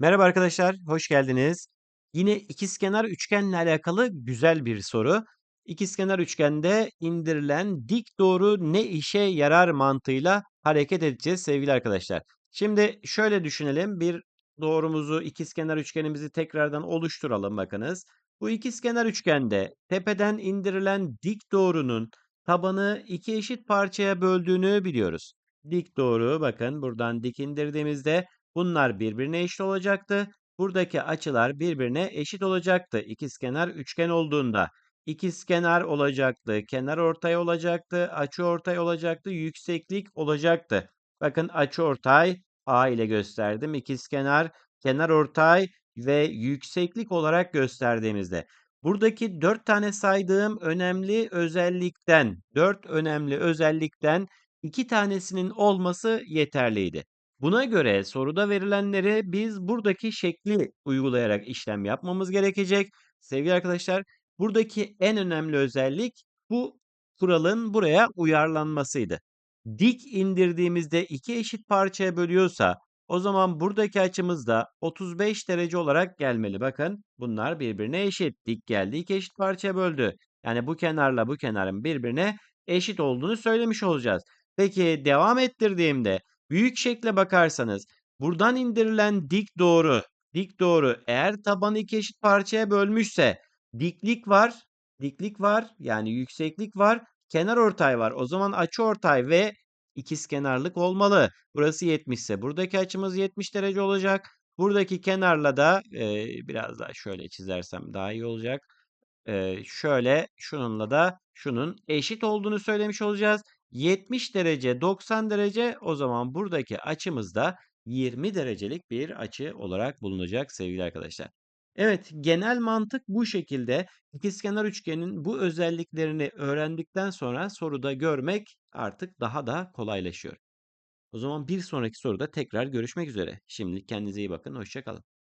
Merhaba arkadaşlar, hoş geldiniz. Yine ikizkenar üçgenle alakalı güzel bir soru. İkizkenar üçgende indirilen dik doğru ne işe yarar mantığıyla hareket edeceğiz sevgili arkadaşlar. Şimdi şöyle düşünelim. Bir doğrumuzu, ikizkenar üçgenimizi tekrardan oluşturalım bakınız. Bu ikizkenar üçgende tepeden indirilen dik doğrunun tabanı iki eşit parçaya böldüğünü biliyoruz. Dik doğru bakın buradan dik indirdiğimizde Bunlar birbirine eşit olacaktı. Buradaki açılar birbirine eşit olacaktı. İkizkenar üçgen olduğunda. İkizkenar olacaktı, kenar ortay olacaktı, açı ortay olacaktı, yükseklik olacaktı. Bakın açı ortay A ile gösterdim. İkizkenar, kenar ortay ve yükseklik olarak gösterdiğimizde. Buradaki dört tane saydığım önemli özellikten, dört önemli özellikten iki tanesinin olması yeterliydi. Buna göre soruda verilenleri biz buradaki şekli uygulayarak işlem yapmamız gerekecek. Sevgili arkadaşlar, buradaki en önemli özellik bu kuralın buraya uyarlanmasıydı. Dik indirdiğimizde iki eşit parçaya bölüyorsa o zaman buradaki açımız da 35 derece olarak gelmeli. Bakın bunlar birbirine eşit. Dik geldi iki eşit parçaya böldü. Yani bu kenarla bu kenarın birbirine eşit olduğunu söylemiş olacağız. Peki devam ettirdiğimde Büyük şekle bakarsanız buradan indirilen dik doğru, dik doğru eğer tabanı iki eşit parçaya bölmüşse diklik var, diklik var yani yükseklik var, kenar ortay var. O zaman açı ortay ve ikizkenarlık olmalı. Burası 70 ise buradaki açımız 70 derece olacak. Buradaki kenarla da e, biraz daha şöyle çizersem daha iyi olacak. E, şöyle şununla da şunun eşit olduğunu söylemiş olacağız. 70 derece 90 derece o zaman buradaki açımız da 20 derecelik bir açı olarak bulunacak sevgili arkadaşlar. Evet genel mantık bu şekilde. İkizkenar üçgenin bu özelliklerini öğrendikten sonra soruda görmek artık daha da kolaylaşıyor. O zaman bir sonraki soruda tekrar görüşmek üzere. Şimdilik kendinize iyi bakın. Hoşçakalın.